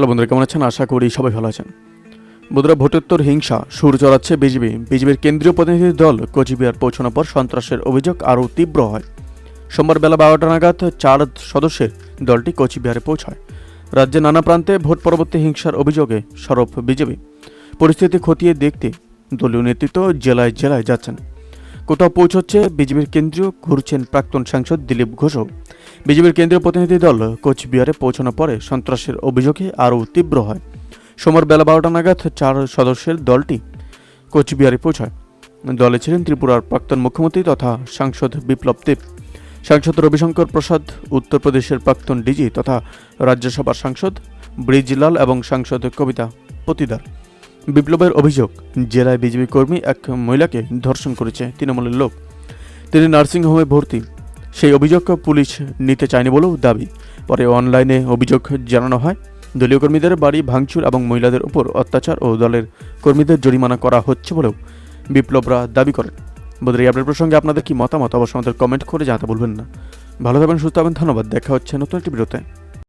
Hello বন্ধুরা, কেমন আছেন? আশা করি সবাই ভালো আছেন। বন্ধুরা, ভোটোত্তর হিংসা সুর চড়াচ্ছে বিজেপি। বিজেপির কেন্দ্রীয় প্রতিনিধি দল কোচবিহার পৌঁছানোর পর সন্ত্রাসের অভিযোগ আরও তীব্র হয়। সোমবার বেলা বারোটা নাগাদ চার সদস্যের দলটি কোচবিহারে পৌঁছায়। রাজ্যের নানা প্রান্তে ভোট পরবর্তী হিংসার অভিযোগে সরব বিজেপি। পরিস্থিতি খতিয়ে দেখতে দলীয় নেতৃত্ব জেলায় জেলায় যাচ্ছেন। কোথাও পৌঁছচ্ছে বিজেপির কেন্দ্রীয় ঘুরছেন প্রাক্তন সাংসদ দিলীপ ঘোষও। বিজেপির কেন্দ্রীয় প্রতিনিধি দল কোচবিহারে পৌঁছানোর পরে সন্ত্রাসের অভিযোগে আরও তীব্র হয়। সোমবার বেলা বারোটা নাগাদ চার সদস্যের দলটি কোচবিহারে পৌঁছায়। দলে ছিলেন ত্রিপুরার প্রাক্তন মুখ্যমন্ত্রী তথা সাংসদ বিপ্লব দেব। সাংসদ রবিশঙ্কর প্রসাদ, উত্তরপ্রদেশের প্রাক্তন ডিজি তথা রাজ্যসভার সাংসদ ব্রিজলাল এবং সাংসদ কবিতা পতিদার। বিপ্লবের অভিযোগ, জেলায় বিজেপি কর্মী এক মহিলাকে ধর্ষণ করেছে তৃণমূলের লোক। তিনি নার্সিংহোমে ভর্তি। সেই অভিযোগ পুলিশ নিতে চায়নি বলেও দাবি। পরে অনলাইনে অভিযোগ জানানো হয়, দলীয় কর্মীদের বাড়ি ভাঙচুর এবং মহিলাদের উপর অত্যাচার ও দলের কর্মীদের জরিমানা করা হচ্ছে বলেও বিপ্লবরা দাবি করেন। এই আপডেট প্রসঙ্গে আপনাদের কি মতামত? অবশ্য আমাদের কমেন্ট করে জানাতে ভুলবেন না। ভালো থাকবেন, সুস্থ হবেন ধন্যবাদ। দেখা হচ্ছে নতুন একটি ভিডিওতে।